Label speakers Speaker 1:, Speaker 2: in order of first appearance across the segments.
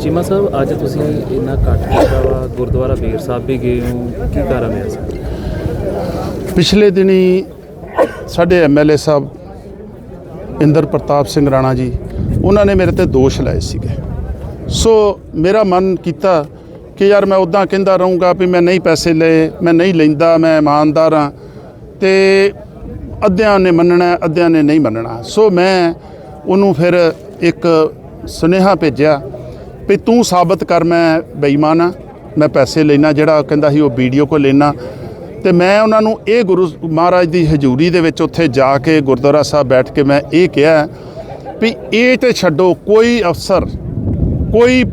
Speaker 1: ਚੀਮਾ ਸਾਹਿਬ, ਅੱਜ ਤੁਸੀਂ ਇੰਨਾ ਘੱਟ ਕੀਤਾ ਵਾ, ਗੁਰਦੁਆਰਾ ਬੀਰ ਸਾਹਿਬ ਵੀ ਗਏ ਹੋ, ਕੀ ਕਾਰਨ ਹੈ
Speaker 2: ਪਿਛਲੇ ਦਿਨੀ ਸਾਡੇ ਐਮਐਲਏ ਸਾਹਿਬ ਇੰਦਰ ਪ੍ਰਤਾਪ ਸਿੰਘ ਰਾਣਾ ਜੀ, ਉਹਨਾਂ ਨੇ ਮੇਰੇ ਤੇ ਦੋਸ਼ ਲਾਏ ਸੀਗੇ। ਸੋ ਮੇਰਾ ਮਨ ਕੀਤਾ ਕਿ ਯਾਰ ਮੈਂ ਉਦਾਂ ਕਹਿੰਦਾ ਰਹੂੰਗਾ ਵੀ ਮੈਂ ਨਹੀਂ ਪੈਸੇ ਲਏ, ਮੈਂ ਨਹੀਂ ਲੈਂਦਾ, ਮੈਂ ਇਮਾਨਦਾਰ ਹਾਂ ਤੇ ਅੱਧਿਆਂ ਨੇ ਮੰਨਣਾ, ਅੱਧਿਆਂ ਨੇ ਨਹੀਂ ਮੰਨਣਾ। ਸੋ ਮੈਂ ਉਹਨੂੰ ਫਿਰ ਇੱਕ ਸੁਨੇਹਾ ਭੇਜਿਆ ਵੀ ਤੂੰ ਸਾਬਤ ਕਰ ਮੈਂ ਬੇਈਮਾਨ ਹਾਂ ਮੈਂ ਪੈਸੇ ਲੈਣਾ ਜਿਹੜਾ ਕਹਿੰਦਾ ਸੀ ਉਹ ਵੀਡੀਓ ਕੋ ਲੈਣਾ ਤੇ ਮੈਂ ਉਹਨਾਂ ਨੂੰ ਇਹ ਗੁਰੂ ਮਹਾਰਾਜ ਦੀ ਹਜ਼ੂਰੀ ਦੇ ਵਿੱਚ ਉੱਥੇ ਜਾ ਕੇ ਗੁਰਦੁਆਰਾ ਸਾਹਿਬ ਬੈਠ ਕੇ ਮੈਂ ਇਹ ਕਿਹਾ ਵੀ ਇਹ ਤੇ ਛੱਡੋ ਕੋਈ ਅਫਸਰ ਕੋਈ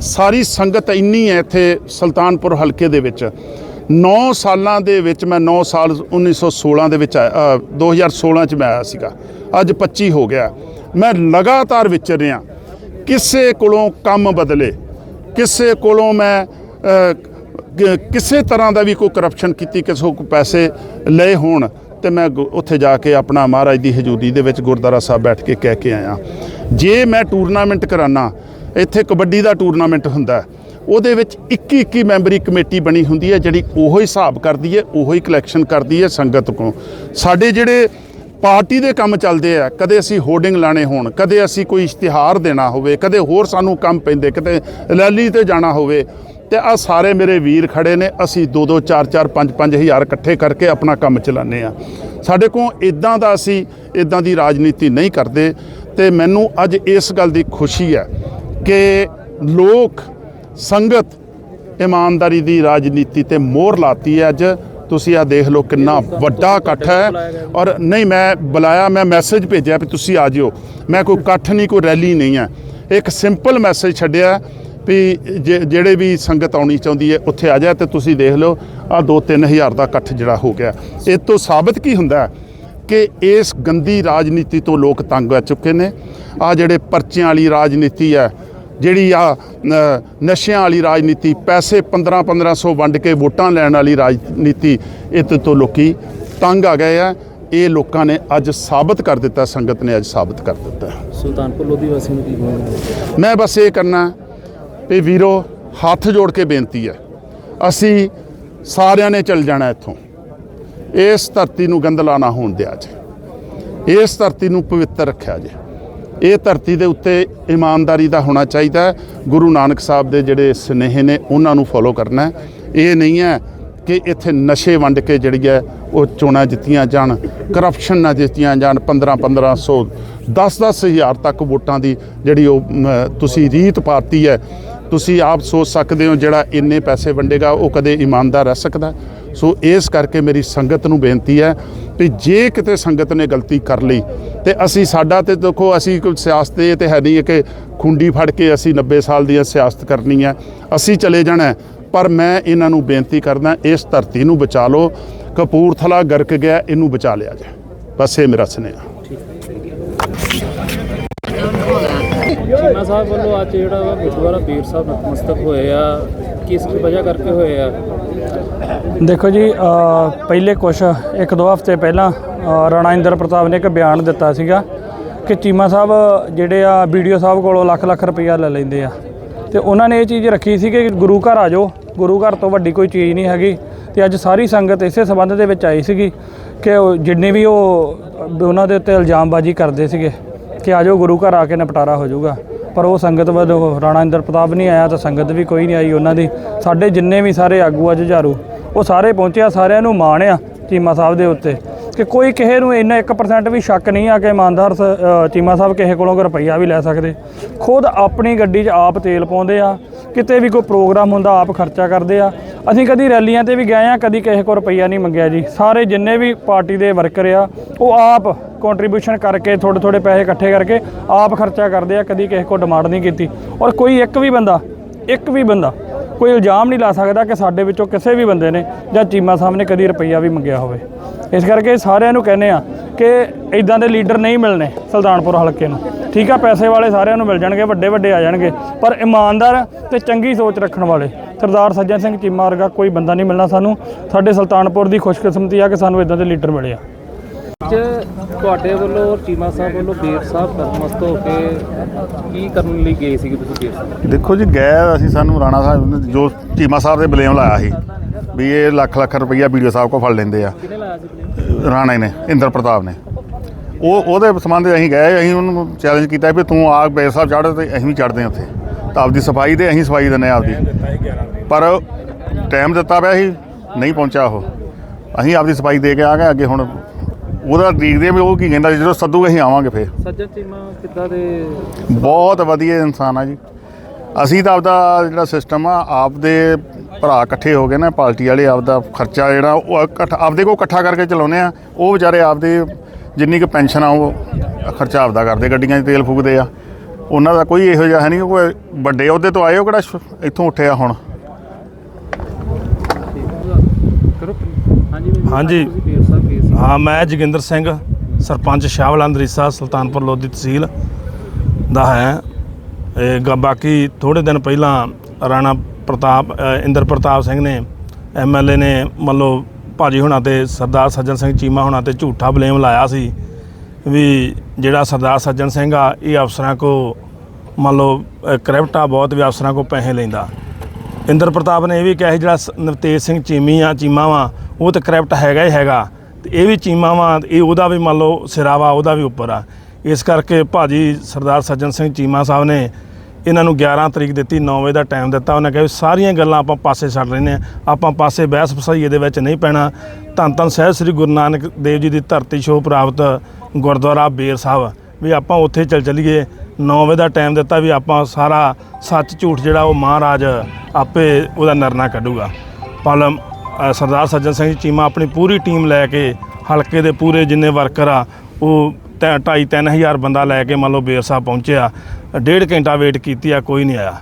Speaker 2: ਸਾਰੀ ਸੰਗਤ ਇੰਨੀ ਹੈ ਇੱਥੇ ਸੁਲਤਾਨਪੁਰ ਹਲਕੇ ਦੇ ਵਿੱਚ। 9 ਸਾਲਾਂ ਦੇ ਵਿੱਚ ਮੈਂ 9 ਸਾਲ 1916 ਦੇ ਵਿੱਚ ਆਇਆ ਅ, 2016 ਚ ਮੈਂ ਆਇਆ ਸੀਗਾ। ਅੱਜ 25 ਹੋ ਗਿਆ। ਮੈਂ ਲਗਾਤਾਰ ਵਿਚਰ ਰਿਹਾ। ਕਿਸੇ ਕੋਲੋਂ ਕੰਮ ਬਦਲੇ, ਕਿਸੇ ਕੋਲੋਂ ਮੈਂ ਕਿਸੇ ਤਰ੍ਹਾਂ ਦਾ ਵੀ ਕੋਈ ਕਰਪਸ਼ਨ ਕੀਤੀ, ਕਿਸੇ ਕੋ ਪੈਸੇ ਲਏ ਹੋਣ, ਤੇ ਮੈਂ ਗੁ- ਉੱਥੇ ਜਾ ਕੇ ਆਪਣਾ ਮਹਾਰਾਜ ਦੀ ਹਜ਼ੂਰੀ ਦੇ ਵਿੱਚ ਗੁਰਦੁਆਰਾ ਸਾਹਿਬ ਬੈਠ ਕੇ ਕਹਿ ਕੇ ਆਇਆ। ਜੇ ਮੈਂ ਟੂਰਨਾਮੈਂਟ ਕਰਾਨਾ, ਇੱਥੇ ਕਬੱਡੀ ਦਾ ਟੂਰਨਾਮੈਂਟ ਹੁੰਦਾ, ਉਹਦੇ ਵਿੱਚ 21 21 ਮੈਂਬਰੀ ਕਮੇਟੀ ਬਣੀ ਹੁੰਦੀ ਹੈ, ਜਿਹੜੀ ਉਹੋ ਹੀ ਹਿਸਾਬ ਕਰਦੀ ਹੈ, ਉਹੋ ਹੀ ਕਲੈਕਸ਼ਨ ਕਰਦੀ ਹੈ ਸੰਗਤ ਕੋਲ। ਸਾਡੇ ਜਿਹੜੇ ਪਾਰਟੀ ਦੇ ਕੰਮ ਚੱਲਦੇ ਆ, ਕਦੇ ਅਸੀਂ ਹੋਰਡਿੰਗ ਲਾਣੇ ਹੋਣ, ਕਦੇ ਅਸੀਂ ਕੋਈ ਇਸ਼ਤਿਹਾਰ ਦੇਣਾ ਹੋਵੇ, ਕਦੇ ਹੋਰ ਸਾਨੂੰ ਕੰਮ ਪੈਂਦੇ ਕਿਤੇ ਰੈਲੀ ਤੇ ਜਾਣਾ ਹੋਵੇ, ਤੇ ਆ ਸਾਰੇ ਮੇਰੇ ਵੀਰ ਖੜੇ ਨੇ, ਅਸੀਂ 2 2 4 4 5 5 ਹਜ਼ਾਰ ਇਕੱਠੇ ਕਰਕੇ ਆਪਣਾ ਕੰਮ ਚਲਾਉਂਦੇ ਆ। ਸਾਡੇ ਕੋਲ ਇਦਾਂ ਦਾ ਅਸੀਂ ਇਦਾਂ ਦੀ ਰਾਜਨੀਤੀ ਨਹੀਂ ਕਰਦੇ, ਤੇ ਮੈਨੂੰ ਅੱਜ ਇਸ ਗੱਲ ਦੀ ਖੁਸ਼ੀ ਹੈ ਕਿ ਲੋਕ ਸੰਗਤ ਇਮਾਨਦਾਰੀ ਦੀ ਰਾਜਨੀਤੀ ਤੇ ਮੋਹਰ ਲਾਤੀ ਹੈ ਅੱਜ। ਤੁਸੀਂ ਆ ਦੇਖ ਲਓ ਕਿੰਨਾ ਵੱਡਾ ਇਕੱਠ ਹੈ। ਔਰ ਨਹੀਂ, ਮੈਂ ਬੁਲਾਇਆ, ਮੈਂ ਮੈਸੇਜ ਭੇਜਿਆ ਵੀ ਤੁਸੀਂ ਆ ਜਿਓ। ਮੈਂ ਕੋਈ ਇਕੱਠ ਨਹੀਂ, ਕੋਈ ਰੈਲੀ ਨਹੀਂ ਹੈ। ਇੱਕ ਸਿੰਪਲ ਮੈਸੇਜ ਛੱਡਿਆ ਵੀ ਜੇ- ਜਿਹੜੇ ਵੀ ਸੰਗਤ ਆਉਣੀ ਚਾਹੁੰਦੀ ਹੈ, ਉੱਥੇ ਆ ਜਾ ਤੇ ਤੁਸੀਂ ਦੇਖ ਲਓ ਆ 2-3000 ਦਾ ਇਕੱਠ ਜਿਹੜਾ ਹੋ ਗਿਆ। ਇਹ ਤੋਂ ਸਾਬਤ ਕੀ ਹੁੰਦਾ ਕਿ ਇਸ ਗੰਦੀ ਰਾਜਨੀਤੀ ਤੋਂ ਲੋਕ ਤੰਗ ਆ ਚੁੱਕੇ ਨੇ। ਆ ਜਿਹੜੇ ਪਰਚਿਆਂ ਵਾਲੀ ਰਾਜਨੀਤੀ ਹੈ ਜਿਹੜੀ ਆ ਨਸ਼ਿਆਂ ਵਾਲੀ ਰਾਜਨੀਤੀ ਪੈਸੇ 15 1500 ਵੰਡ ਕੇ ਵੋਟਾਂ ਲੈਣ ਵਾਲੀ ਰਾਜਨੀਤੀ ਇਹ ਤੋਂ ਲੋਕੀ ਤੰਗ ਆ ਗਏ ਆ। ਇਹ ਲੋਕਾਂ ਨੇ ਅੱਜ ਸਾਬਤ ਕਰ ਦਿੱਤਾ ਸੰਗਤ ਨੇ ਅੱਜ ਸਾਬਤ ਕਰ ਦਿੱਤਾ।
Speaker 1: ਸੁਲਤਾਨਪੁਰ ਲੋਧੀ ਵਾਸੀ ਨੂੰ ਕੀ ਕਹੋਗੇ
Speaker 2: ਮੈਂ ਬਸ ਇਹ ਕਰਨਾ ਵੀ ਵੀਰੋ ਹੱਥ ਜੋੜ ਕੇ ਬੇਨਤੀ ਹੈ ਅਸੀਂ ਸਾਰਿਆਂ ਨੇ ਚੱਲ ਜਾਣਾ ਇੱਥੋਂ। ਇਸ ਧਰਤੀ ਨੂੰ ਗੰਦਲਾ ਨਾ ਹੋਣ ਦਿਆ ਜੇ ਇਸ ਧਰਤੀ ਨੂੰ ਪਵਿੱਤਰ ਰੱਖਿਆ ਜੇ। ਇਹ ਧਰਤੀ ਦੇ ਉੱਤੇ ਇਮਾਨਦਾਰੀ ਦਾ ਹੋਣਾ ਚਾਹੀਦਾ ਹੈ। ਗੁਰੂ ਨਾਨਕ ਸਾਹਿਬ ਦੇ ਜਿਹੜੇ ਸੁਨੇਹੇ ਨੇ, ਉਹਨਾਂ ਨੂੰ ਫੋਲੋ ਕਰਨਾ ਇਹ ਨਹੀਂ ਹੈ ਕਿ ਇੱਥੇ ਨਸ਼ੇ ਵੰਡ ਕੇ ਜਿਹੜੀ ਹੈ ਉਹ ਚੋਣਾਂ ਜਿੱਤੀਆਂ ਜਾਣ ਕਰਪਸ਼ਨ ਨਾ ਜਿੱਤੀਆਂ ਜਾਣ 15 1500 10 10 ਹਜ਼ਾਰ ਤੱਕ ਵੋਟਾਂ ਦੀ ਜਿਹੜੀ ਉਹ ਤੁਸੀਂ ਰੀਤ ਪਾਤੀ ਹੈ। ਤੁਸੀਂ ਆਪ ਸੋਚ ਸਕਦੇ ਹੋ ਜਿਹੜਾ ਇੰਨੇ ਪੈਸੇ ਵੰਡੇਗਾ, ਉਹ ਕਦੇ ਇਮਾਨਦਾਰ ਰਹਿ ਸਕਦਾ। ਸੋ ਇਸ ਕਰਕੇ ਮੇਰੀ ਸੰਗਤ ਨੂੰ ਬੇਨਤੀ ਹੈ ਵੀ ਜੇ ਕਿਤੇ ਸੰਗਤ ਨੇ ਗਲਤੀ ਕਰ ਲਈ, ਤੇ ਅਸੀਂ ਸਾਡਾ ਤੇ ਦੇਖੋ ਅਸੀਂ ਕੋਈ ਸਿਆਸਤ, ਇਹ ਤੇ ਹੈ ਨਹੀਂ ਹੈ ਕਿ ਖੁੰਡੀ ਫੜ ਕੇ ਅਸੀਂ 90 ਸਾਲ ਦੀ ਸਿਆਸਤ ਕਰਨੀ ਹੈ, ਅਸੀਂ ਚਲੇ ਜਾਣਾ ਪਰ ਮੈਂ ਇਹਨਾਂ ਨੂੰ ਬੇਨਤੀ ਕਰਦਾ, ਇਸ ਧਰਤੀ ਨੂੰ ਬਚਾ ਲਓ, ਕਪੂਰਥਲਾ ਗਰਕ ਗਿਆ, ਇਹਨੂੰ ਬਚਾ ਲਿਆ ਜਾਏ। ਬਸ ਇਹ ਮੇਰਾ ਸੁਨੇਹਾ।
Speaker 1: ਚੀਮਾ ਸਾਹਿਬ ਵੱਲੋਂ ਅੱਜ ਜਿਹੜਾ ਵਾ ਗੁਰਦੁਆਰਾ ਬੀਰ ਸਾਹਿਬ ਨਤਮਸਤਕ ਹੋਏ ਆ, ਕਿਸ ਵਜ੍ਹਾ ਕਰਕੇ ਹੋਏ ਆ?
Speaker 3: ਦੇਖੋ ਜੀ ਪਹਿਲੇ ਕੁਛ, ਇੱਕ ਦੋ ਹਫ਼ਤੇ ਪਹਿਲਾਂ ਰਾਣਾ ਇੰਦਰ ਪ੍ਰਤਾਪ ਨੇ ਇੱਕ ਬਿਆਨ ਦਿੱਤਾ ਸੀਗਾ ਕਿ ਚੀਮਾ ਸਾਹਿਬ, ਜਿਹੜੇ ਆ ਵੀਡੀਓ ਸਾਹਿਬ ਕੋਲੋਂ ਲੱਖ ਲੱਖ ਰੁਪਈਆ ਲੈ ਲੈਂਦੇ ਆ। ਤੇ ਉਹਨਾਂ ਨੇ ਇਹ ਚੀਜ਼ ਰੱਖੀ ਸੀ ਕਿ ਗੁਰੂ ਘਰ ਆ ਜਾਓ, ਗੁਰੂ ਘਰ ਤੋਂ ਵੱਡੀ ਕੋਈ ਚੀਜ਼ ਨਹੀਂ ਹੈਗੀ। ਤੇ ਅੱਜ ਸਾਰੀ ਸੰਗਤ ਇਸੇ ਸਬੰਧ ਦੇ ਵਿੱਚ ਆਈ ਸੀਗੀ ਕਿ ਉਹ ਜਿੰਨੇ ਵੀ ਉਹ, ਉਹਨਾਂ ਦੇ ਉੱਤੇ ਇਲਜ਼ਾਮਬਾਜ਼ੀ ਕਰਦੇ ਸੀਗੇ ਕਿ ਆ ਜਾਓ, ਗੁਰੂ ਘਰ ਆ ਕੇ ਨਿਪਟਾਰਾ ਹੋ ਜਾਊਗਾ। ਪਰ ਉਹ ਸੰਗਤ ਵੱਲੋਂ ਰਾਣਾ ਇੰਦਰ ਪ੍ਰਤਾਪ ਨਹੀਂ ਆਇਆ, ਤਾਂ ਸੰਗਤ ਵੀ ਕੋਈ ਨਹੀਂ ਆਈ ਉਹਨਾਂ ਦੀ। ਸਾਡੇ ਜਿੰਨੇ ਵੀ ਸਾਰੇ ਆਗੂ ਆ, ਜੁਝਾਰੂ ਉਹ ਸਾਰੇ ਪਹੁੰਚਿਆ, ਸਾਰਿਆਂ ਨੂੰ ਮਾਣ ਆ ਚੀਮਾ ਸਾਹਿਬ ਦੇ ਉੱਤੇ। ਕਿ ਕੋਈ ਕਿਸੇ ਨੂੰ ਇੰਨਾ 1% ਵੀ ਸ਼ੱਕ ਨਹੀਂ ਆ ਕਿ ਇਮਾਨਦਾਰ ਸ- ਚੀਮਾ ਸਾਹਿਬ ਕਿਸੇ ਕੋਲੋਂ ਰੁਪਈਆ ਵੀ ਲੈ ਸਕਦੇ। ਖੁਦ ਆਪਣੀ ਗੱਡੀ 'ਚ ਆਪ ਤੇਲ ਪਾਉਂਦੇ ਆ, ਕਿਤੇ ਵੀ ਕੋਈ ਪ੍ਰੋਗਰਾਮ ਹੁੰਦਾ ਆਪ ਖਰਚਾ ਕਰਦੇ ਆ। ਅਸੀਂ ਕਦੀ ਰੈਲੀਆਂ ਤੇ ਵੀ ਗਏ ਆ, ਕਦੀ ਕਿਸੇ ਕੋਲ ਰੁਪਈਆ ਨਹੀਂ ਮੰਗਿਆ ਜੀ। ਸਾਰੇ ਜਿੰਨੇ ਵੀ ਪਾਰਟੀ ਦੇ ਵਰਕਰ ਆ, ਉਹ ਆਪ ਕੰਟਰੀਬਿਊਸ਼ਨ ਕਰਕੇ ਥੋੜੇ ਥੋੜੇ ਪੈਸੇ ਇਕੱਠੇ ਕਰਕੇ ਆਪ ਖਰਚਾ ਕਰਦੇ ਆ, ਕਦੀ ਕਿਸੇ ਕੋਲ ਡਿਮਾਂਡ ਨਹੀਂ ਕੀਤੀ। ਔਰ ਕੋਈ ਇੱਕ ਵੀ ਬੰਦਾ, ਇੱਕ ਵੀ ਬੰਦਾ ਕੋਈ ਇਲਜ਼ਾਮ ਨਹੀਂ ਲਾ ਸਕਦਾ ਕਿ ਸਾਡੇ ਵਿੱਚੋਂ ਕਿਸੇ ਵੀ ਬੰਦੇ ਨੇ ਜਾਂ ਚੀਮਾ ਸਾਹਿਬ ਨੇ ਕਦੀ ਰੁਪਈਆ ਵੀ ਮੰਗਿਆ ਹੋਵੇ। ਇਸ ਕਰਕੇ ਸਾਰਿਆਂ ਨੂੰ ਕਹਿੰਦੇ ਆ ਕਿ ਇਦਾਂ ਦੇ ਲੀਡਰ ਨਹੀਂ ਮਿਲਣੇ ਸੁਲਤਾਨਪੁਰ ਹਲਕੇ ਨੂੰ। ਠੀਕ ਆ, ਪੈਸੇ ਵਾਲੇ ਸਾਰਿਆਂ ਨੂੰ ਮਿਲ ਜਾਣਗੇ, ਵੱਡੇ ਵੱਡੇ ਆ ਜਾਣਗੇ, ਪਰ ਇਮਾਨਦਾਰ ਤੇ ਚੰਗੀ ਸੋਚ ਰੱਖਣ ਵਾਲੇ ਸਰਦਾਰ ਸੱਜਣ ਸਿੰਘ ਚੀਮਾ ਵਰਗਾ ਕੋਈ ਬੰਦਾ ਨਹੀਂ ਮਿਲਣਾ ਸਾਨੂੰ। ਸਾਡੇ ਸੁਲਤਾਨਪੁਰ ਦੀ ਖੁਸ਼ਕਿਸਮਤੀ ਆ ਕਿ ਸਾਨੂੰ ਇਦਾਂ ਦੇ ਲੀਡਰ ਮਿਲੇ ਆ।
Speaker 1: ਅੱਜ ਤੁਹਾਡੇ ਵੱਲੋਂ ਚੀਮਾ ਸਾਹਿਬ ਵੱਲੋਂ ਬੇਰ ਸਾਹਿਬ ਨਤਮਸਤ ਹੋ ਕੇ ਕੀ ਕਰਨ ਲਈ ਗਏ ਸੀਗੇ ਤੁਸੀਂ ਬੇਰ ਸਾਹਿਬ?
Speaker 4: ਦੇਖੋ ਜੀ ਗਏ ਅਸੀਂ ਸਾਨੂੰ ਰਾਣਾ ਸਾਹਿਬ ਨੇ ਜੋ ਚੀਮਾ ਸਾਹਿਬ ਦੇ ਬਲੇਮ ਲਾਇਆ ਸੀ ਵੀ ਇਹ ਲੱਖ ਲੱਖ ਰੁਪਈਆ ਵੀਡੀਓ ਸਾਹਿਬ ਕੋ ਫੜ ਲੈਂਦੇ ਆ।
Speaker 1: ਸੀ?
Speaker 4: ਰਾਣੇ ਨੇ ਇੰਦਰ ਪ੍ਰਤਾਪ ਨੇ। ਉਹ ਉਹਦੇ ਸੰਬੰਧ ਅਸੀਂ ਗਏ ਅਸੀਂ ਉਹਨੂੰ ਚੈਲੰਜ ਕੀਤਾ ਵੀ ਤੂੰ ਆ ਬੇਰ ਸਾਹਿਬ ਚੜ੍ਹ ਤੇ ਅਸੀਂ ਵੀ ਚੜ੍ਹਦੇ ਹਾਂ ਉੱਥੇ। ਤਾਂ ਆਪਦੀ ਸਫ਼ਾਈ ਦੇ ਅਸੀਂ ਸਫ਼ਾਈ ਹਾਂ ਆਪਦੀ। ਪਰ ਟਾਈਮ ਦਿੱਤਾ ਪਿਆ ਸੀ ਨਹੀਂ ਪਹੁੰਚਿਆ ਉਹ। ਅਸੀਂ ਆਪਦੀ ਸਫ਼ਾਈ ਦੇ ਕੇ ਆ ਗਏ ਅੱਗੇ ਹੁਣ ਉਹਦਾ ਦੇਖਦੇ ਹਾਂ ਵੀ ਉਹ ਕੀ ਕਹਿੰਦਾ ਜਦੋਂ ਸੱਦੂ ਅਸੀਂ ਆਵਾਂਗੇ ਫੇਰ।
Speaker 1: ਸੱਜਣ ਚੀਮਾ ਕਿੱਦਾਂ ਦੇ
Speaker 4: ਬਹੁਤ ਵਧੀਆ ਇਨਸਾਨ ਆ ਜੀ। ਅਸੀਂ ਤਾਂ ਆਪਦਾ ਜਿਹੜਾ ਸਿਸਟਮ ਆ ਆਪਦੇ ਭਰਾ ਇਕੱਠੇ ਹੋ ਗਏ ਨਾ ਪਾਰਟੀ ਵਾਲੇ ਆਪਦਾ ਖਰਚਾ ਜਿਹੜਾ ਉਹ ਇਕੱਠਾ ਆਪਦੇ ਕੋਲ ਇਕੱਠਾ ਕਰਕੇ ਚਲਾਉਂਦੇ ਆ। ਉਹ ਵਿਚਾਰੇ ਆਪਦੇ ਜਿੰਨੀ ਕੁ ਪੈਨਸ਼ਨ ਆ ਉਹ ਖਰਚਾ ਆਪਦਾ ਕਰਦੇ ਗੱਡੀਆਂ 'ਚ ਤੇਲ ਫੂਕਦੇ ਆ। ਉਹਨਾਂ ਦਾ ਕੋਈ ਇਹੋ ਜਿਹਾ ਹੈ ਨਹੀਂ ਕੋਈ ਵੱਡੇ ਅਹੁਦੇ ਤੋਂ ਆਏ ਉਹ ਕਿਹੜਾ ਸ਼- ਇੱਥੋਂ ਉੱਠਿਆ ਹੁਣ।
Speaker 1: ਕਰੋ। ਹਾਂਜੀ
Speaker 5: ਹਾਂਜੀ।
Speaker 1: ਤੁਸੀਂ ਸਾਹਿਬ
Speaker 5: ਹਾਂ ਮੈਂ ਜੋਗਿੰਦਰ ਸਿੰਘ ਸਰਪੰਚ ਸ਼ਾਹਵਾਲਾ ਅੰਦਰੀਸਾ ਸੁਲਤਾਨਪੁਰ ਲੋਧੀ ਤਹਿਸੀਲ ਦਾ ਹੈ। ਇਹ ਬਾਕੀ ਥੋੜੇ ਦਿਨ ਪਹਿਲਾਂ ਰਾਣਾ ਪ੍ਰਤਾਪ ਇੰਦਰ ਪ੍ਰਤਾਪ ਸਿੰਘ ਨੇ ਐਮਐਲਏ ਨੇ ਮੰਨ ਲਓ ਭਾਜੀ ਹੁਣਾਂ ਤੇ ਸਰਦਾਰ ਸੱਜਣ ਸਿੰਘ ਚੀਮਾ ਹੁਣਾਂ ਤੇ ਝੂਠਾ ਬਲੇਮ ਲਾਇਆ ਸੀ ਵੀ ਜਿਹੜਾ ਸਰਦਾਰ ਸੱਜਣ ਸਿੰਘ ਆ ਇਹ ਅਫਸਰਾਂ ਕੋ ਮੰਨ ਲਓ ਅ, ਕ੍ਰਿਪਟਾ ਬਹੁਤ ਵੀ ਅਫਸਰਾਂ ਕੋ ਪੈਸੇ ਲੈਂਦਾ। ਇੰਦਰ ਪ੍ਰਤਾਪ ਨੇ ਇਹ ਵੀ ਕਿਹਾ ਸੀ ਜਿਹੜਾ ਸ- ਨਵਤੇਜ ਸਿੰਘ ਚੀਮੀ ਆ ਚੀਮਾ ਵਾ ਉਹ ਤਾਂ ਕਰੈਪਟ ਹੈਗਾ ਹੀ ਹੈਗਾ। ਤੇ ਇਹ ਵੀ ਚੀਮਾ ਵਾ, ਇਹ ਉਹਦਾ ਵੀ ਮੰਨ ਲਓ ਸਿਰਾ ਵਾ ਉਹਦਾ ਵੀ ਉੱਪਰ ਆ। ਇਸ ਕਰਕੇ ਭਾਜੀ ਸਰਦਾਰ ਸੱਜਣ ਸਿੰਘ ਚੀਮਾ ਸਾਹਿਬ ਨੇ ਇਹਨਾਂ ਨੂੰ 11 ਤਰੀਕ ਦਿੱਤੀ 9 ਵਜੇ ਦਾ ਟਾਈਮ ਦਿੱਤਾ। ਉਹਨੇ ਕਿਹਾ ਵੀ ਸਾਰੀਆਂ ਗੱਲਾਂ ਆਪਾਂ ਪਾਸੇ ਛੱਡ ਲੈਂਦੇ ਹਾਂ। ਆਪਾਂ ਪਾਸੇ ਬਹਿਸ ਫਸਾਈਏ ਦੇ ਵਿੱਚ ਨਹੀਂ ਪੈਣਾ। ਧੰਨ ਧੰਨ ਸਾਹਿਬ ਸ੍ਰੀ ਗੁਰੂ ਨਾਨਕ ਦੇਵ ਜੀ ਦੀ ਧਰਤੀ ਛੋਹ ਪ੍ਰਾਪਤ ਗੁਰਦੁਆਰਾ ਬੇਰ ਸਾਹਿਬ, ਵੀ ਆਪਾਂ ਉੱਥੇ ਚੱਲ ਚੱਲੀਏ। 9 ਵਜੇ ਦਾ ਟਾਈਮ ਦਿੱਤਾ ਵੀ ਆਪਾਂ ਸਾਰਾ ਸੱਚ ਝੂਠ ਜਿਹੜਾ ਉਹ ਮਹਾਰਾਜ ਆਪੇ ਉਹਦਾ ਨਿਰਣਾ ਕੱਢੂਗਾ। ਪਰ ਅ, ਸਰਦਾਰ ਸੱਜਣ ਸਿੰਘ ਜੀ ਚੀਮਾ ਆਪਣੀ ਪੂਰੀ ਟੀਮ ਲੈ ਕੇ ਹਲਕੇ ਦੇ ਪੂਰੇ ਜਿੰਨੇ ਵਰਕਰ ਆ ਉਹ ਤੈ- ਢਾਈ ਤਿੰਨ ਹਜ਼ਾਰ ਬੰਦਾ ਲੈ ਕੇ ਮੰਨ ਲਓ ਬੇਰ ਸਾਹਿਬ ਪਹੁੰਚਿਆ ਡੇਢ ਘੰਟਾ ਵੇਟ ਕੀਤੀ ਆ ਕੋਈ ਨਹੀਂ ਆਇਆ।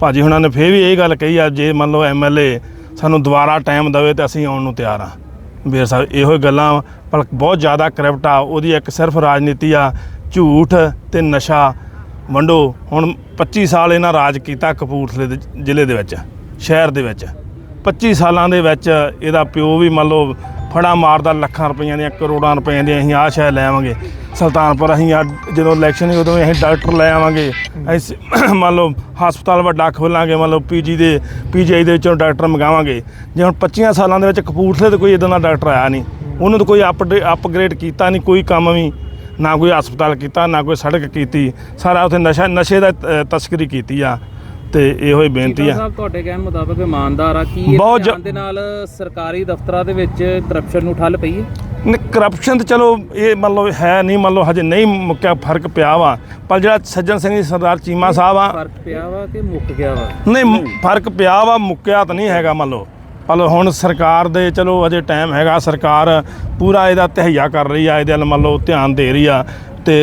Speaker 5: ਭਾਜੀ ਹੁਣਾਂ ਨੇ ਫੇਰ ਵੀ ਇਹ ਗੱਲ ਕਹੀ ਆ ਜੇ ਮੰਨ ਲਓ ਐਮਐਲਏ ਸਾਨੂੰ ਦੁਬਾਰਾ ਟਾਈਮ ਦੇਵੇ ਤਾਂ ਅਸੀਂ ਆਉਣ ਨੂੰ ਤਿਆਰ ਆ। ਬੇਰ ਸਾਹਿਬ ਇਹੋ ਹੀ ਗੱਲਾਂ ਪਰ ਬਹੁਤ ਜ਼ਿਆਦਾ ਕਰਪਟ ਆ ਉਹਦੀ ਇੱਕ ਸਿਰਫ ਰਾਜਨੀਤੀ ਆ ਝੂਠ ਤੇ ਨਸ਼ਾ। ਵੰਡੋ ਹੁਣ 25 ਸਾਲ ਇਹਨਾਂ ਰਾਜ ਕੀਤਾ ਕਪੂਰਥਲੇ ਦੇ ਜ਼ਿਲ੍ਹੇ ਦੇ ਵਿੱਚ ਸ਼ਹਿਰ ਦੇ ਵਿੱਚ। 25 ਸਾਲਾਂ ਦੇ ਵਿੱਚ ਇਹਦਾ ਪਿਓ ਵੀ ਮੰਨ ਲਓ ਫੜਾ ਮਾਰਦਾ ਲੱਖਾਂ ਰੁਪਈਆਂ ਦੀਆਂ, ਕਰੋੜਾਂ ਰੁਪਈਆਂ ਦੀਆਂ, ਅਸੀਂ ਆਹ ਸ਼ਹਿਰ ਲੈ ਆਵਾਂਗੇ। ਸੁਲਤਾਨਪੁਰ ਅਸੀਂ ਅੱਜ ਜਦੋਂ ਇਲੈਕਸ਼ਨ ਸੀ, ਉਦੋਂ ਵੀ ਅਸੀਂ ਡਾਕਟਰ ਲੈ ਆਵਾਂਗੇ। ਅਸੀਂ ਮੰਨ ਲਓ ਹਸਪਤਾਲ ਵੱਡਾ ਖੋਲਾਂਗੇ, ਮੰਨ ਲਓ ਪੀਜੀ ਦੇ ਪੀਜੀਆਈ ਦੇ ਵਿੱਚੋਂ ਡਾਕਟਰ ਮੰਗਾਵਾਂਗੇ। ਜੇ ਹੁਣ 25 ਸਾਲਾਂ ਦੇ ਵਿੱਚ ਕਪੂਰਥਲੇ ਤੇ ਕੋਈ ਇਦਾਂ ਦਾ ਡਾਕਟਰ ਆਇਆ ਨਹੀਂ, ਉਹਨੂੰ ਤਾਂ ਕੋਈ ਅਪਡੇ ਅਪਗ੍ਰੇਡ ਕੀਤਾ ਨਹੀਂ, ਕੋਈ ਕੰਮ ਵੀ, ਨਾ ਕੋਈ ਹਸਪਤਾਲ ਕੀਤਾ, ਨਾ ਕੋਈ ਸੜਕ ਕੀਤੀ, ਸਾਰਾ ਉੱਥੇ ਨਸ਼ਾ, ਨਸ਼ੇ ਦਾ ਤਸਕਰੀ ਕੀਤੀ ਆ। ਤੇ ਇਹੋ ਹੀ ਬੇਨਤੀ ਆ।
Speaker 1: ਸਾਹਿਬ ਤੁਹਾਡੇ ਕਹਿਣ ਮੁਤਾਬਕ ਇਮਾਨਦਾਰ ਆ ਕੀ ਇਹ
Speaker 5: ਬਹੁਤ
Speaker 1: ਧਿਆਨ ਦੇ ਨਾਲ ਸਰਕਾਰੀ ਦਫ਼ਤਰਾਂ ਦੇ ਵਿੱਚ ਕਰਪਸ਼ਨ ਨੂੰ ਠੱਲ ਪਈ ਹੈ?
Speaker 5: ਕਰਪਸ਼ਨ ਤੇ ਚਲੋ ਇਹ ਮੰਨ ਲਓ ਹੈ ਨਹੀਂ ਮੰਨ ਲਓ ਹਜੇ ਨਹੀਂ ਮੁੱਕਿਆ ਫ਼ਰਕ ਪਿਆ ਵਾ। ਪਰ ਜਿਹੜਾ ਸੱਜਣ ਸਿੰਘ ਜੀ ਸਰਦਾਰ ਚੀਮਾ ਸਾਹਿਬ ਆ।
Speaker 1: ਫ਼ਰਕ ਪਿਆ ਵਾ ਕਿ ਮੁੱਕ ਗਿਆ ਵਾ?
Speaker 5: ਨਹੀਂ ਫ਼ਰਕ ਪਿਆ ਵਾ ਮੁੱਕਿਆ ਤਾਂ ਨਹੀਂ ਹੈਗਾ ਮੰਨ ਲਓ। ਪਰ ਹੁਣ ਸਰਕਾਰ ਦੇ ਚਲੋ ਅਜੇ ਟਾਈਮ ਹੈਗਾ ਸਰਕਾਰ ਪੂਰਾ ਇਹਦਾ ਤਹਈਆ ਕਰ ਰਹੀ ਆ ਇਹਦੇ ਵੱਲ ਮੰਨ ਲਓ ਧਿਆਨ ਦੇ ਰਹੀ ਆ। ਤੇ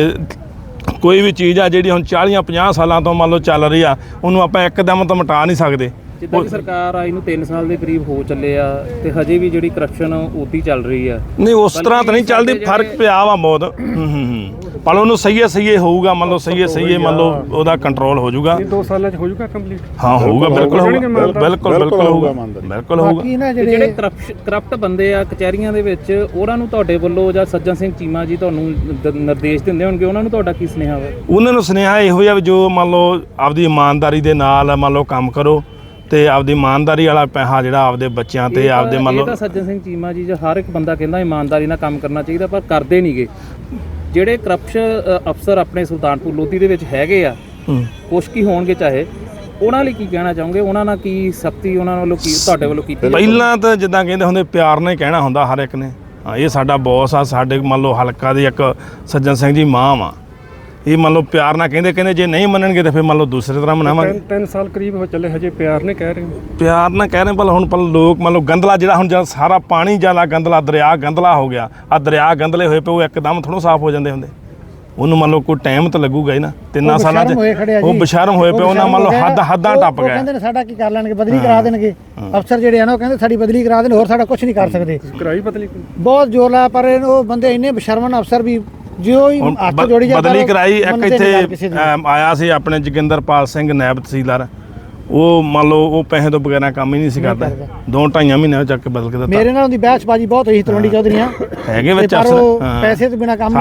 Speaker 5: ਕੋਈ ਵੀ ਚੀਜ਼ ਆ ਜਿਹੜੀ ਹੁਣ 40 50 ਸਾਲਾਂ ਤੋਂ ਮੰਨ ਲਓ ਚੱਲ ਰਹੀ ਆ ਉਹਨੂੰ ਆਪਾਂ ਇੱਕਦਮ ਤਾਂ ਮਿਟਾ ਨਹੀਂ ਸਕਦੇ।
Speaker 1: ਜਿੱਦਾਂ ਕਿ ਸਰਕਾਰ ਆਈ ਨੂੰ 3 ਸਾਲ ਦੇ ਕਰੀਬ ਹੋ ਚੱਲੇ ਆ ਤੇ ਹਜੇ ਵੀ ਜਿਹੜੀ ਕਰਪਸ਼ਨ ਉਦੀ ਚੱਲ ਰਹੀ ਆ।
Speaker 5: ਨਹੀਂ ਉਸ ਤਰ੍ਹਾਂ ਤਾਂ ਨਹੀਂ ਚੱਲਦੀ ਫ਼ਰਕ ਪਿਆ ਵਾ ਬਹੁਤ। ਹੂੰ ਹੂੰ ਹੂੰ। ਪਰ ਉਹਨੂੰ ਸਹੀਏ ਸਹੀਏ ਹੋਊਗਾ ਮੰਨ ਲਓ ਸਹੀਏ ਸਹੀਏ ਮੰਨ ਲਓ ਉਹਦਾ ਕੰਟਰੋਲ ਹੋ ਜਾਊਗਾ
Speaker 3: ਦੋ ਸਾਲਾਂ 'ਚ ਹੋ ਜਾਊਗਾ ਕੰਪਲੀਟ
Speaker 5: ਹਾਂ ਹੋਊਗਾ ਬਿਲਕੁਲ ਹੋਊਗਾ ਬਿਲਕੁਲ ਬਿਲਕੁਲ ਹੋਊਗਾ। ਬਿਲਕੁਲ ਹੋਊਗਾ।
Speaker 1: ਤੇ ਜਿਹੜੇ ਕਰਪਟ ਬੰਦੇ ਆ ਕਚਹਿਰੀਆਂ ਦੇ ਵਿੱਚ ਉਹਨਾਂ ਨੂੰ ਤੁਹਾਡੇ ਵੱਲੋਂ ਜਾਂ ਸੱਜਣ ਸਿੰਘ ਚੀਮਾ ਜੀ ਤੁਹਾਨੂੰ ਨਿਰਦੇਸ਼ ਦਿੰਦੇ ਹੋਣਗੇ ਉਹਨਾਂ ਨੂੰ ਤੁਹਾਡਾ ਕੀ ਸੁਨੇਹਾ ਵਾ?
Speaker 5: ਉਹਨਾਂ ਨੂੰ ਸੁਨੇਹਾ ਇਹੋ ਜਿਹਾ ਜੋ ਮੰਨ ਲਓ ਆਪਦੀ ਇਮਾਨਦਾਰੀ ਦੇ ਨਾਲ ਮੰਨ ਲਓ ਕੰਮ ਕਰੋ ਤੇ ਆਪਦੀ ਇਮਾਨਦਾਰੀ ਵਾਲਾ ਪੈਸਾ ਜਿਹੜਾ ਆਪਦੇ ਬੱਚਿਆਂ ਤੇ
Speaker 1: ਇਹ
Speaker 5: ਆਪਦੇ ਮੰਨ
Speaker 1: ਇਹ
Speaker 5: ਲਓ
Speaker 1: ਤਾਂ ਸੱਜਣ ਸਿੰਘ ਚੀਮਾ ਜੀ ਜਾਂ ਹਰ ਇੱਕ ਬੰਦਾ ਕਹਿੰਦਾ ਇਮਾਨਦਾਰੀ ਨਾਲ ਕੰਮ ਕਰਨਾ ਚਾਹੀਦਾ ਪਰ ਕਰਦੇ ਨਹੀਂਗੇ ਜਿਹੜੇ ਕਰਪਸ਼ਨ ਅਫਸਰ ਆਪਣੇ ਸੁਲਤਾਨਪੁਰ ਲੋਧੀ ਦੇ ਵਿੱਚ ਹੈਗੇ ਆ। ਕੁਛ ਕੀ ਹੋਣਗੇ ਚਾਹੇ ਉਹਨਾਂ ਲਈ ਕੀ ਕਹਿਣਾ ਚਾਹੋਗੇ ਉਹਨਾਂ ਨਾਲ ਕੀ ਸਖਤੀ ਉਹਨਾਂ ਵੱਲੋਂ ਕੀ ਤੁਹਾਡੇ ਵੱਲੋਂ ਕੀਤੀ ਜਾਊ?
Speaker 5: ਪਹਿਲਾਂ ਤਾਂ ਜਿੱਦਾਂ ਕਹਿੰਦੇ ਹੁੰਦੇ ਪਿਆਰ ਨਾਲ ਹੀ ਕਹਿਣਾ ਹੁੰਦਾ ਹਰ ਇੱਕ ਨੇ ਇਹ ਸਾਡਾ ਬੌਸ ਆ ਸਾਡੇ ਮੰਨ ਲਓ ਹਲਕਾ ਦੇ ਇੱਕ ਸੱਜਣ ਸਿੰਘ ਜੀ ਮਾਂ ਵਾ ਇਹ ਮੰਨ ਲਓ ਪਿਆਰ ਨਾਲ ਕਹਿੰਦੇ ਕਹਿੰਦੇ ਜੇ ਨਹੀਂ ਮੰਨਣਗੇ ਤਾਂ ਫਿਰ ਮੰਨ ਲਓ ਦੂਸਰੇ ਤਰ੍ਹਾਂ ਮਨਾਵਾਂਗੇ।
Speaker 3: 3 ਸਾਲ ਕਰੀਬ ਹੋ ਚੱਲੇ ਹਜੇ ਪਿਆਰ ਨੇ ਕਹਿ ਰਹੇ ਹੋ।
Speaker 5: ਪਿਆਰ ਨਾਲ ਕਹਿ ਰਹੇ ਪਰ ਹੁਣ ਪਰ ਲੋਕ ਮੰਨ ਲਓ ਗੰਦਲਾ ਜਿਹੜਾ ਹੁਣ ਜਦ ਸਾਰਾ ਪਾਣੀ ਜ਼ਿਆਦਾ ਗੰਦਲਾ ਦਰਿਆ ਗੰਦਲਾ ਹੋ ਗਿਆ ਆ ਦਰਿਆ ਗੰਦਲੇ ਹੋਏ ਪਏ ਉਹ ਇੱਕਦਮ ਥੋੜੋ ਸਾਫ਼ ਹੋ ਜਾਂਦੇ ਹੁੰਦੇ। ਉਹਨੂੰ ਮੰਨ ਲਓ ਕੋਈ ਟਾਈਮ ਤਾਂ ਲੱਗੂਗਾ ਹੀ ਨਾ ਤਿੰਨਾਂ ਸਾਲਾਂ 'ਚ ਉਹ ਬਸ਼ਰਮ ਹੋਏ ਪਏ ਉਹਨਾਂ ਮੰਨ ਲਓ ਹੱਦ ਹੱਦਾਂ ਟੱਪ
Speaker 6: ਉਹ
Speaker 5: ਗਏ।
Speaker 6: ਕਹਿੰਦੇ ਨੇ ਸਾਡਾ ਕੀ ਕਰ ਲੈਣਗੇ ਬਦਲੀ ਕਰਾ ਦੇਣਗੇ। ਅਫਸਰ ਜਿਹੜੇ ਆ ਨਾ ਉਹ ਕਹਿੰਦੇ ਸਾਡੀ ਬਦਲੀ ਕਰਾ ਦੇਣ ਹੋਰ ਸਾਡਾ ਕੁਝ ਨਹੀਂ ਕਰ ਸਕਦੇ।
Speaker 3: ਕਰਾਈ ਬਦਲੀ
Speaker 6: ਬਹੁਤ ਜ਼ੋਰ ਲਾਇਆ ਪਰ ਉਹ ਬੰਦੇ ਇੰਨੇ ਬਸ਼ਰਮਨ ਅਫਸਰ ਵੀ ਜਿਉਂ ਹੀ
Speaker 5: ਹੁਣ
Speaker 6: ਹੱਥ
Speaker 5: ਬ-
Speaker 6: ਜੋੜੀ ਜਾਂਦਾ
Speaker 5: ਬਦਲੀ ਕਰਾਈ ਇੱਕ
Speaker 6: ਮੰਨਦੇ ਨਹੀਂ ਗੱਲ ਕਿਸੇ
Speaker 5: ਇੱਥੇ
Speaker 6: ਦੀ।
Speaker 5: ਅਮ, ਆਇਆ ਸੀ ਆਪਣੇ ਜੋਗਿੰਦਰਪਾਲ ਸਿੰਘ ਨਾਇਬ ਤਹਿਸੀਲਦਾਰ। ਉਹ ਮੰਨ ਲਓ ਉਹ ਪੈਸੇ ਤੋਂ ਬਗੈਰ ਕੰਮ ਹੀ ਨਹੀਂ ਸੀ ਕਰਦਾ। ਦੋ ਢਾਈਆਂ ਮਹੀਨਿਆਂ ਚੱਕ ਕੇ ਬਦਲ ਕੇ ਦਿੱਤਾ।
Speaker 6: ਮੇਰੇ ਨਾਲ ਉਹਦੀ ਬਹਿਸਬਾਜੀ ਬਹੁਤ ਹੋਈ ਸੀ ਤਲਵੰਡੀ ਚੌਧਰੀਆਂ
Speaker 5: ਹੈਗੇ
Speaker 6: ਤੇ
Speaker 5: ਵਿੱਚ
Speaker 6: ਪਰ
Speaker 5: ਅਫਸਰ
Speaker 6: ਉਹ
Speaker 5: ਹਾਂ।
Speaker 6: ਪੈਸੇ ਤੋਂ ਬਿਨਾ ਕੰਮ